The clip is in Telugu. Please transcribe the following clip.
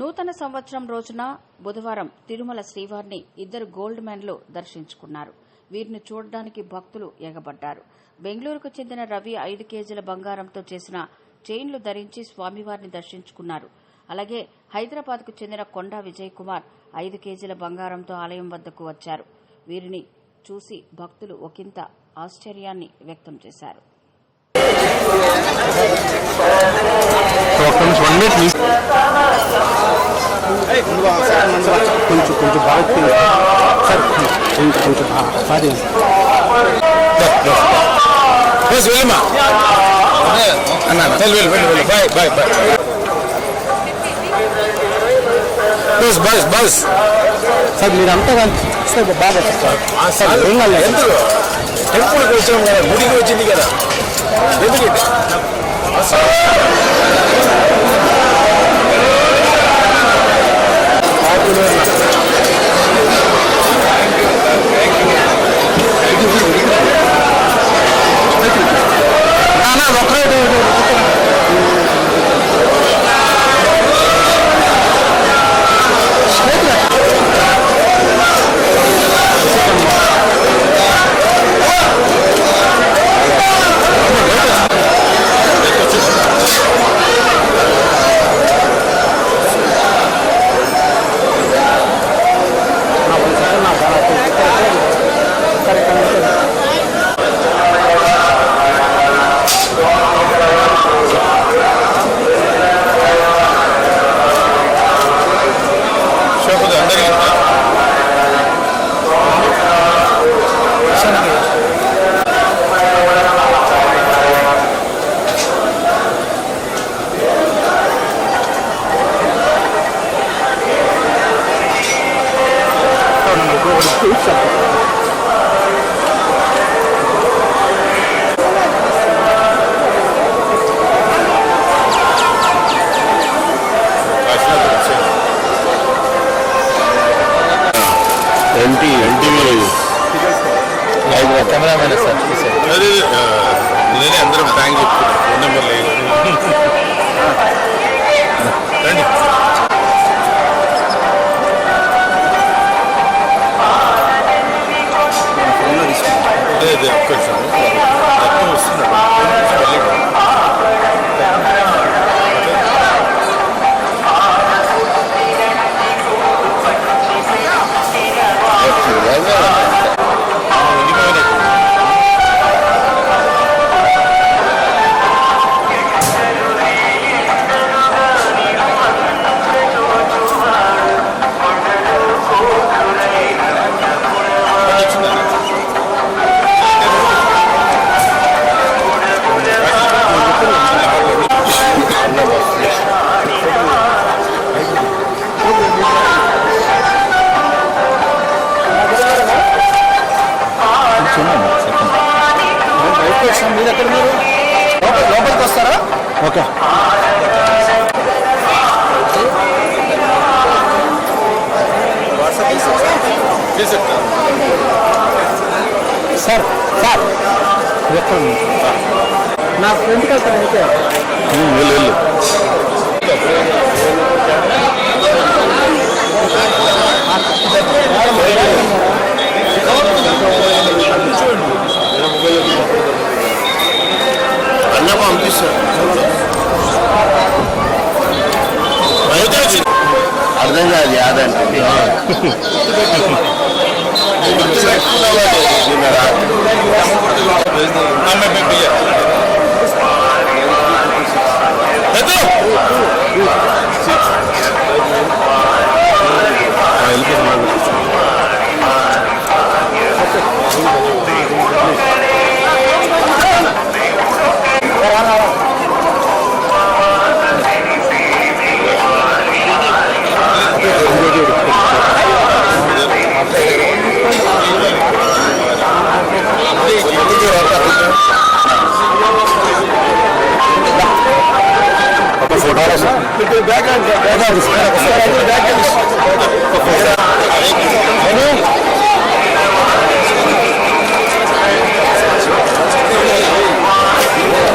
నూతన సంవత్సరం రోజున బుధవారం తిరుమల శ్రీవారిని ఇద్దరు గోల్డ్ మ్యాన్లు దర్శించుకున్నారు. వీరిని చూడడానికి భక్తులు ఎగబడ్డారు. బెంగళూరుకు చెందిన రవి ఐదు కేజీల బంగారంతో చేసిన చైన్లు ధరించి స్వామివారిని దర్శించుకున్నారు. అలాగే హైదరాబాద్కు చెందిన కొండా విజయ్ కుమార్ ఐదు కేజీల బంగారంతో ఆలయం వద్దకు వచ్చారు. వీరిని చూసి భక్తులు ఒకంత ఆశ్చర్యాన్ని వ్యక్తం చేశారు. ఒక్క నిమిషం వన్ మినిట్ ప్లీజ్ కొంచెం కొంచెం బాగా. సార్ కొంచెం కొంచెం సారీ బస్ వెళ్ళమ్మా అన్న వెళ్ళు వెళ్ళు వెళ్ళు bye bye bye bus bus bus sir మీరంతా కానీ సార్ బాగా సార్. ఏం కాలేదు ఎందుకు? టెంపుల్కి వచ్చాం కదా గుడికి వచ్చింది కదా. ఎందుకు ఎన్టీ ఎన్టీవీ కెమెరామెన్ సార్ అదే నేనే అందరం థ్యాంక్ చెప్తున్నాను ఫోన్ నెంబర్ లేదు. రండి. అదే అదే ఒక్క నిమిషం వస్తుంది మీరు ఎక్కడ మీరు? లోపలికి వస్తారా? ఓకే. Sir sir. ఎక్కడ నా ఫ్రెండ్ అక్కడ అయితే. వెళ్ళు அதங்க அது யாதன் நம்ம బ్యాక్ బ్యాక్